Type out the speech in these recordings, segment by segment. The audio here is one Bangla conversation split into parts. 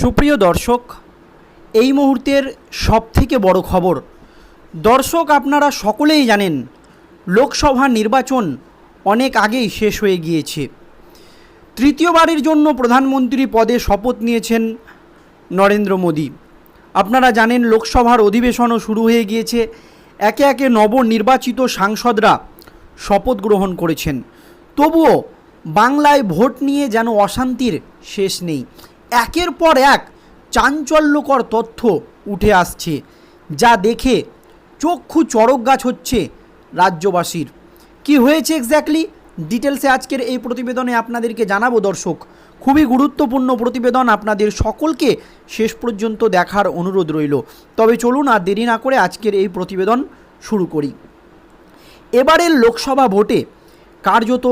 সুপ্রিয় দর্শক, এই মুহূর্তের সবথেকে বড় খবর। দর্শক, আপনারা সকলেই জানেন, লোকসভা নির্বাচন অনেক আগেই শেষ হয়ে গিয়েছে। তৃতীয়বারের জন্য প্রধানমন্ত্রী পদে শপথ নিয়েছেন নরেন্দ্র মোদী। আপনারা জানেন, লোকসভার অধিবেশনও শুরু হয়ে গিয়েছে। একে একে নবনির্বাচিত সাংসদরা শপথ গ্রহণ করেছেন। তবুও বাংলায় ভোট নিয়ে যেন অশান্তির শেষ নেই। একের পর এক চাঞ্চল্যকর তথ্য উঠে আসছে, যা দেখে চক্ষু চড়ক গাছ হচ্ছে রাজ্যবাসীর। কি হয়েছে এক্স্যাক্টলি ডিটেলসে আজকের এই প্রতিবেদনে আপনাদেরকে জানাব দর্শক। খুবই গুরুত্বপূর্ণ প্রতিবেদন আপনাদের সকলকে শেষ পর্যন্ত দেখার অনুরোধ রইল। তবে চলুন আর দেরি না করে আজকের এই প্রতিবেদন শুরু করি। এবারের লোকসভা ভোটে কার্যত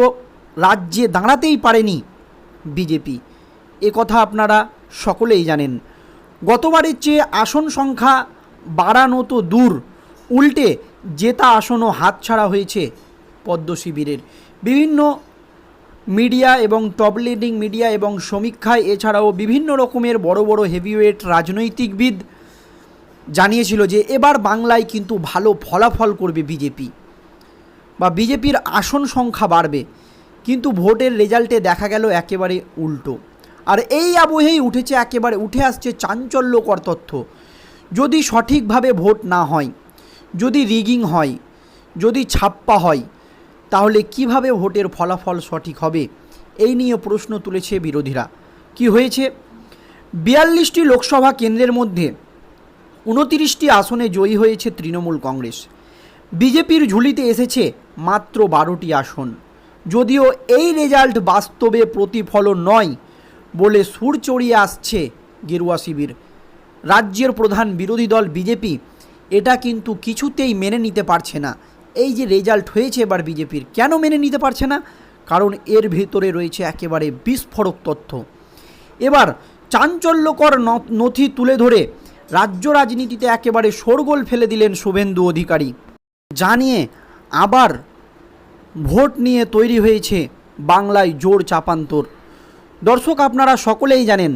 রাজ্যে দাঁড়াতেই পারেনি বিজেপি। এ কথা আপনারা সকলেই জানেন। গতবারের চেয়ে আসন সংখ্যা বাড়ানো তো দূর, উল্টে জেতা আসনও হাতছাড়া হয়েছে পদ্ম শিবিরের। বিভিন্ন মিডিয়া এবং টপ লিডিং মিডিয়া এবং সমীক্ষায় এছাড়াও বিভিন্ন রকমের বড় বড় হেভিওয়েট রাজনৈতিকবিদ জানিয়েছিল যে এবার বাংলায় কিন্তু ভালো ফলাফল করবে বিজেপি বা বিজেপির আসন সংখ্যা বাড়বে। কিন্তু ভোটের রেজাল্টে দেখা গেল একেবারে উল্টো। আর এই আবহেই উঠেছে একেবারে, উঠে আসছে চাঞ্চল্যকর তথ্য। যদি সঠিকভাবে ভোট না হয়, যদি রিগিং হয়, যদি ছাপ্পা হয়, তাহলে কীভাবে ভোটের ফলাফল সঠিক হবে? এই নিয়ে প্রশ্ন তুলেছে বিরোধীরা। কি হয়েছে? বিয়াল্লিশটি লোকসভা কেন্দ্রের মধ্যে উনতিরিশটি আসনে জয়ী হয়েছে তৃণমূল কংগ্রেস। বিজেপির ঝুলিতে এসেছে মাত্র বারোটি আসন। যদিও এই রেজাল্ট বাস্তবে প্রতিফলন নয় বলে সুর চড়িয়ে আসছে গেরুয়া শিবির। রাজ্যের প্রধান বিরোধী দল বিজেপি এটা কিন্তু কিছুতেই মেনে নিতে পারছে না। এই যে রেজাল্ট হয়েছে এবার বিজেপির, কেন মেনে নিতে পারছে না? কারণ এর ভেতরে রয়েছে একেবারে বিস্ফোরক তথ্য। এবার চাঞ্চল্যকর নথি তুলে ধরে রাজ্য রাজনীতিতে একেবারে শোরগোল ফেলে দিলেন শুভেন্দু অধিকারী। জানিয়ে আবার ভোট নিয়ে তৈরি হয়েছে বাংলায় জোর চাপান্তর। দর্শক, আপনারা সকলেই জানেন,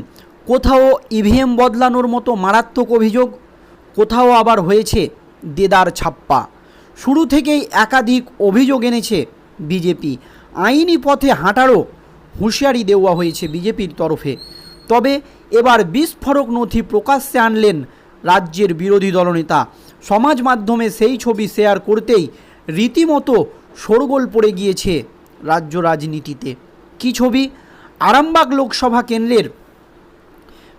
কোথাও ইভিএম বদলানোর মতো মারাত্মক অভিযোগ, কোথাও আবার হয়েছে দেদার ছাপ্পা। শুরু থেকেই একাধিক অভিযোগ এনেছে বিজেপি। আইনি পথে হাঁটারও হুঁশিয়ারি দেওয়া হয়েছে বিজেপির তরফে। তবে এবার বিস্ফোরক নথি প্রকাশ্যে আনলেন রাজ্যের বিরোধী দলনেতা। সমাজ মাধ্যমে সেই ছবি শেয়ার করতেই রীতিমতো শোরগোল পড়ে গিয়েছে রাজ্য রাজনীতিতে। কি ছবি? আরামবাগ লোকসভা কেন্দ্রের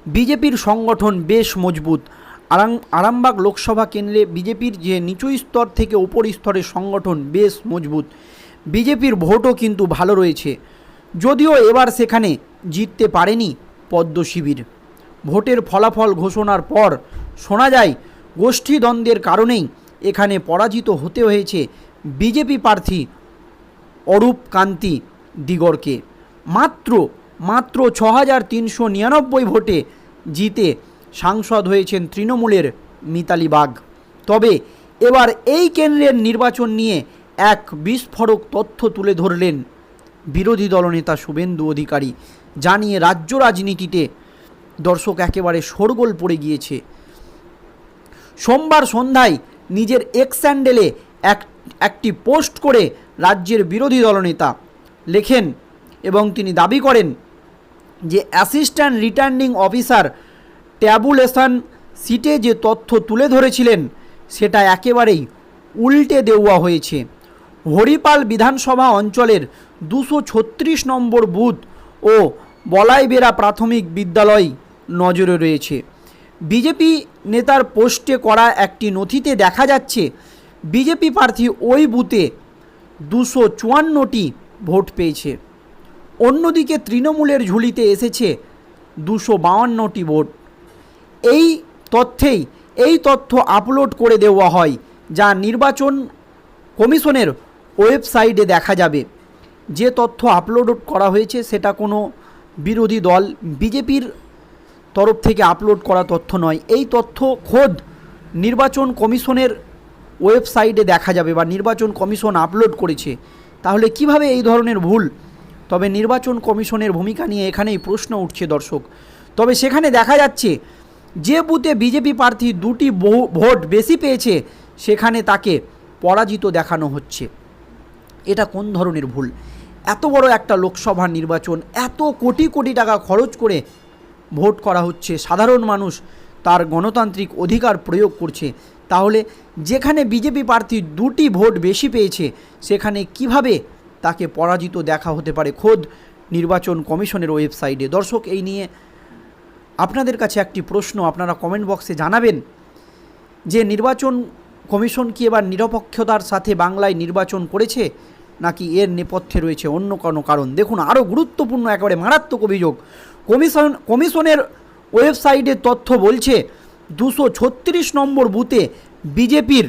বিজেপির সংগঠন বেশ মজবুত। আরাম আরামবাগ লোকসভা কেন্দ্রে বিজেপির যে নিচু স্তর থেকে উপর স্তরের সংগঠন বেশ মজবুত। বিজেপির ভোটও কিন্তু ভালো রয়েছে। যদিও এবার সেখানে জিততে পারেনি পদ্ম শিবির। ভোটের ফলাফল ঘোষণার পর শোনা যায়, গোষ্ঠীদ্বন্দ্বের কারণেই এখানে পরাজিত হতে হয়েছে বিজেপি প্রার্থী অরূপ কান্তি দিগরকে। মাত্র মাত্র ছ হাজার তিনশো নিরানব্বই ভোটে জিতে সাংসদ হয়েছেন তৃণমূলের মিতালি বাগ তবে এবার এই কেন্দ্রের নির্বাচন নিয়ে এক বিস্ফোরক তথ্য তুলে ধরলেন বিরোধী দলনেতা শুভেন্দু অধিকারী। জানিয়ে রাজ্য রাজনীতিতে দর্শক একেবারে শোরগোল পড়ে গিয়েছে। সোমবার সন্ধ্যায় নিজের এক্স স্যান্ডেলে এক, একটি পোস্ট করে রাজ্যের বিরোধী দলনেতা লেখেন এবং তিনি দাবি করেন যে অ্যাসিস্ট্যান্ট রিটার্নিং অফিসার ট্যাবুলেশন সিটে যে তথ্য তুলে ধরেছিলেন, সেটা একেবারেই উল্টে দেওয়া হয়েছে। হরিপাল বিধানসভা অঞ্চলের দুশো ছত্রিশ নম্বর বুথ ও বলাইবেড়া প্রাথমিক বিদ্যালয় নজরে রয়েছে। বিজেপি নেতার পোস্টে করা একটি নথিতে দেখা যাচ্ছে, বিজেপি প্রার্থী ওই বুথে দুশো চুয়ান্নটি ভোট পেয়েছে। অন্যদিকে তৃণমূলের ঝুলিতে এসেছে দুশো বাউান্নটি ভোট। এই তথ্যেই, এই তথ্য আপলোড করে দেওয়া হয়, যা নির্বাচন কমিশনের ওয়েবসাইটে দেখা যাবে। যে তথ্য আপলোড করা হয়েছে, সেটা কোনো বিরোধী দল, বিজেপির তরফ থেকে আপলোড করা তথ্য নয়। এই তথ্য খোদ নির্বাচন কমিশনের ওয়েবসাইটে দেখা যাবে বা নির্বাচন কমিশন আপলোড করেছে। তাহলে কীভাবে এই ধরনের ভুল তবে নির্বাচন কমিশনের ভূমিকা নিয়ে এখানেই প্রশ্ন উঠছে দর্শক। তবে সেখানে দেখা যাচ্ছে, যে বুথে বিজেপি প্রার্থী দুটি ভোট বেশি পেয়েছে, সেখানে তাকে পরাজিত দেখানো হচ্ছে। এটা কোন ধরনের ভুল? এত বড় একটা লোকসভা নির্বাচন, এত কোটি কোটি টাকা খরচ করে ভোট করা হচ্ছে, সাধারণ মানুষ তার গণতান্ত্রিক অধিকার প্রয়োগ করছে। তাহলে যেখানে বিজেপি প্রার্থী দুটি ভোট বেশি পেয়েছে, সেখানে কীভাবে তাকে পরাজিত দেখা হতে পারে খোদ নির্বাচন কমিশনের ওয়েবসাইটে। দর্শক, এই নিয়ে আপনাদের কাছে একটি প্রশ্ন, আপনারা কমেন্ট বক্সে জানাবেন যে নির্বাচন কমিশন কি এবার নিরপেক্ষতার সাথে বাংলায় নির্বাচন করেছে নাকি এর নেপথ্যে রয়েছে অন্য কোনো কারণ? দেখুন, আরও গুরুত্বপূর্ণ, একেবারে মারাত্মক অভিযোগ। কমিশন, কমিশনের ওয়েবসাইটের তথ্য বলছে, দুশো ছত্রিশ নম্বর বুথে বিজেপির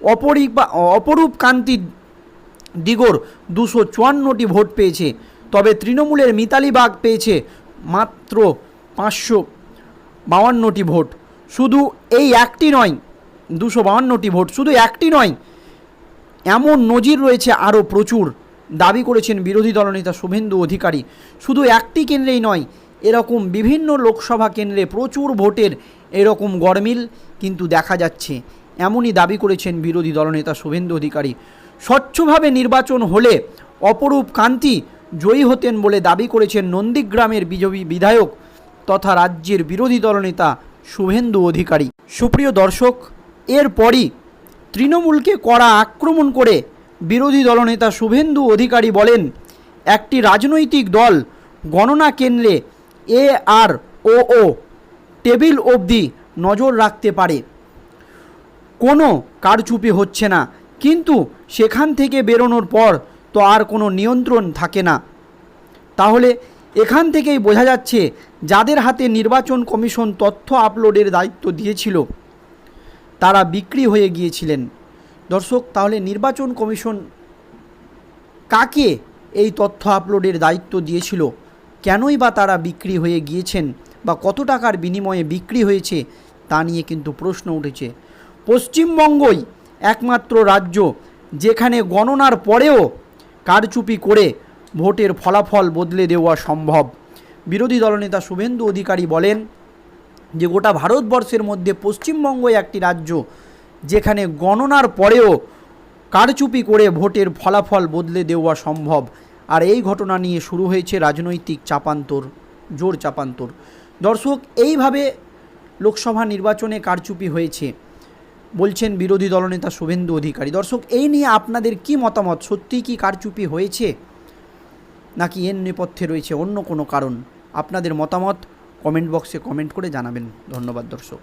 অপরিক বা অপরূপ কান্তি দিগর দুশো চুয়ান্নটি ভোট পেয়েছে, তবে তৃণমূলের মিতালি বাগ পেয়েছে মাত্র পাঁচশো বাউান্নটি ভোট। শুধু এই একটি নয়, দুশো বাউান্নটি ভোট, শুধু একটি নয়, এমন নজির রয়েছে আরও প্রচুর, দাবি করেছেন বিরোধী দলনেতা শুভেন্দু অধিকারী। শুধু একটি কেন্দ্রেই নয়, এরকম বিভিন্ন লোকসভা কেন্দ্রে প্রচুর ভোটের এরকম গরমিল কিন্তু দেখা যাচ্ছে, এমনই দাবি করেছেন বিরোধী দলনেতা শুভেন্দু অধিকারী। স্বচ্ছভাবে নির্বাচন হলে অপরূপ কান্তি জয়ী হতেন বলে দাবি করেছেন নন্দীগ্রামের বিজয়ী বিধায়ক তথা রাজ্যের বিরোধী দলনেতা শুভেন্দু অধিকারী। সুপ্রিয় দর্শক, এরপরই তৃণমূলকে কড়া আক্রমণ করে বিরোধী দলনেতা শুভেন্দু অধিকারী বলেন, একটি রাজনৈতিক দল গণনা কেন্দ্রে এ আর ও ও টেবিল অবধি নজর রাখতে পারে। কোনো কারচুপি হচ্ছে না। কিন্তু সেখান থেকে বেরোনোর পর তো আর কোনো নিয়ন্ত্রণ থাকে না। তাহলে এখান থেকেই বোঝা যাচ্ছে যাদের হাতে নির্বাচন কমিশন তথ্য আপলোডের দায়িত্ব দিয়েছিল, তারা বিক্রি হয়ে গিয়েছিলেন। দর্শক, তাহলে নির্বাচন কমিশন কাকে এই তথ্য আপলোডের দায়িত্ব দিয়েছিল? কেনই বা তারা বিক্রি হয়ে গিয়েছেন বা কত টাকার বিনিময়ে বিক্রি হয়েছে তা নিয়ে কিন্তু প্রশ্ন উঠেছে। পশ্চিমবঙ্গই একমাত্র রাজ্য যেখানে গণনার পরেও কারচুপি করে ভোটের ফলাফল বদলে দেওয়া সম্ভব। বিরোধী দলনেতা শুভেন্দু অধিকারী বলেন যে গোটা ভারতবর্ষের মধ্যে পশ্চিমবঙ্গ একটি রাজ্য যেখানে গণনার পরেও কারচুপি করে ভোটের ফলাফল বদলে দেওয়া সম্ভব। আর এই ঘটনা নিয়ে শুরু হয়েছে রাজনৈতিক চাপান্তর, জোর চাপান্তর। দর্শক, এইভাবে লোকসভা নির্বাচনে কারচুপি হয়েছে। বলছেন বিরোধী দলনেতা শুভেন্দু অধিকারী। দর্শক, এই নিয়ে আপনাদের কি মতামত? সত্যিই কি কারচুপি হয়েছে? নাকি এর নেপথ্যে রয়েছে অন্য কোনো কারণ? আপনাদের মতামত কমেন্ট বক্সে কমেন্ট করে জানাবেন। ধন্যবাদ, দর্শক।